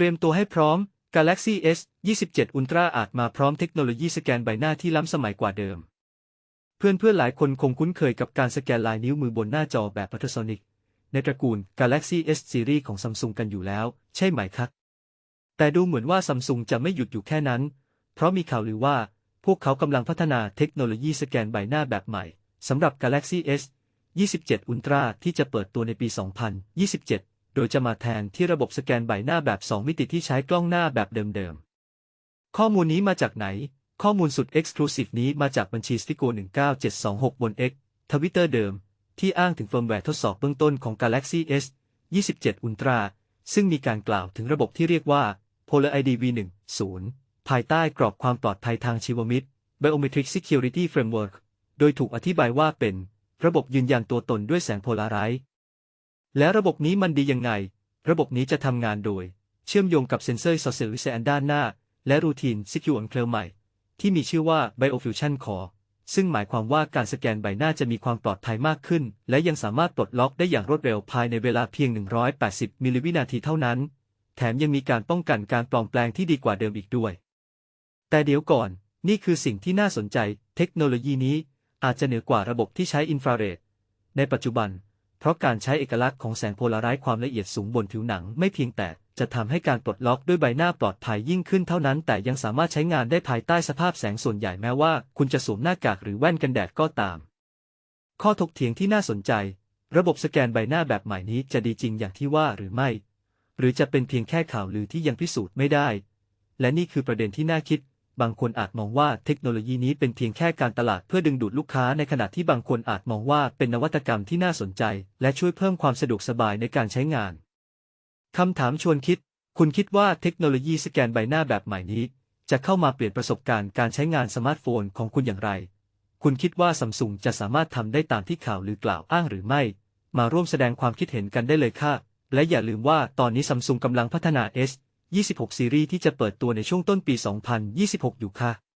ตรียมตัวให้พร้อม Galaxy S 27 Ultra อาจมาพร้อมเทคโนโลยีสแกนใบหน้าที่ล้ำสมัยกว่าเดิม เพื่อนๆหลายคนคงคุ้นเคยกับการสแกนลายนิ้วมือบนหน้าจอแบบ Ultrasonic ในตระกูล Galaxy S Series ของ Samsung กันอยู่แล้ว ใช่ไหมครับ แต่ดูเหมือนว่า Samsung จะไม่หยุดอยู่แค่นั้น เพราะมีข่าวลือว่า พวกเขากำลังพัฒนาเทคโนโลยีสแกนใบหน้าแบบใหม่สำหรับ Galaxy S 27 Ultra ที่จะเปิดตัวในปี 2027 โดยจะมาแทนที่ระบบสแกนใบหน้าแบบ 2 มิติที่ใช้กล้องหน้าแบบเดิมๆ ข้อมูลนี้มาจากไหน ข้อมูลสุด Exclusive นี้มาจากบัญชี s t i c o 19726 บน X ทวิตเตอร์เดิม ที่อ้างถึงเฟิร์มแวร์ทดสอบเบื้องต้นของ Galaxy S 27 Ultra ซึ่งมีการกล่าวถึงระบบที่เรียกว่า Polar ID V10 ภายใต้กรอบความปลอดภัยทางชีวมิตร Biometric Security Framework โดยถูกอธิบายว่าเป็นระบบยืนยันตัวตนด้วยแสงโพลาไรซ์ และระบบนี้มันดียังไง ระบบนี้จะทำงานโดย เชื่อมโยงกับเซนเซอร์ซอเซลลิเซนด้านหน้า และรูทีน Secure Enclave ใหม่ ที่มีชื่อว่า Biofusion Core ซึ่งหมายความว่าการสแกนใบหน้าจะมีความปลอดภัยมากขึ้น และยังสามารถปลดล็อกได้อย่างรวดเร็วภายในเวลาเพียง 180 มิลลิวินาทีเท่านั้น แถมยังมีการป้องกันการปลอมแปลงที่ดีกว่าเดิมอีกด้วย แต่เดี๋ยวก่อน นี่คือสิ่งที่น่าสนใจ เทคโนโลยีนี้อาจจะเหนือกว่าระบบที่ใช้อินฟราเรดในปัจจุบัน เพราะการใช้เอกลักษณ์ของแสงโพลาไรซ์ความละเอียดสูงบนผิวหนังไม่เพียงแต่จะทำให้การปลดล็อกด้วยใบหน้าปลอดภัยยิ่งขึ้นเท่านั้น แต่ยังสามารถใช้งานได้ภายใต้สภาพแสงส่วนใหญ่แม้ว่า คุณจะสวมหน้ากากหรือแว่นกันแดดก็ตาม ข้อถกเถียงที่น่าสนใจ ระบบสแกนใบหน้าแบบใหม่นี้จะดีจริงอย่างที่ว่าหรือไม่ หรือจะเป็นเพียงแค่ข่าวลือที่ยังพิสูจน์ไม่ได้ และนี่คือประเด็นที่น่าคิด บางคนอาจมองว่าเทคโนโลยีนี้เป็นเพียงแค่การตลาดเพื่อดึงดูดลูกค้าในขณะที่บางคนอาจมองว่าเป็นนวัตกรรมที่น่าสนใจ และช่วยเพิ่มความสะดวกสบายในการใช้งาน คำถามชวนคิด คุณคิดว่าเทคโนโลยีสแกนใบหน้าแบบใหม่นี้ จะเข้ามาเปลี่ยนประสบการณ์การใช้งานสมาร์ทโฟนของคุณอย่างไร คุณคิดว่าซัมซุงจะสามารถทำได้ตามที่ข่าวลือกล่าวอ้างหรือไม่ มาร่วมแสดงความคิดเห็นกันได้เลยค่ะ และอย่าลืมว่าตอนนี้ซัมซุงกำลังพัฒนา S 26 ซีรีส์ที่จะเปิดตัวในช่วงต้นปี 2026 อยู่ค่ะ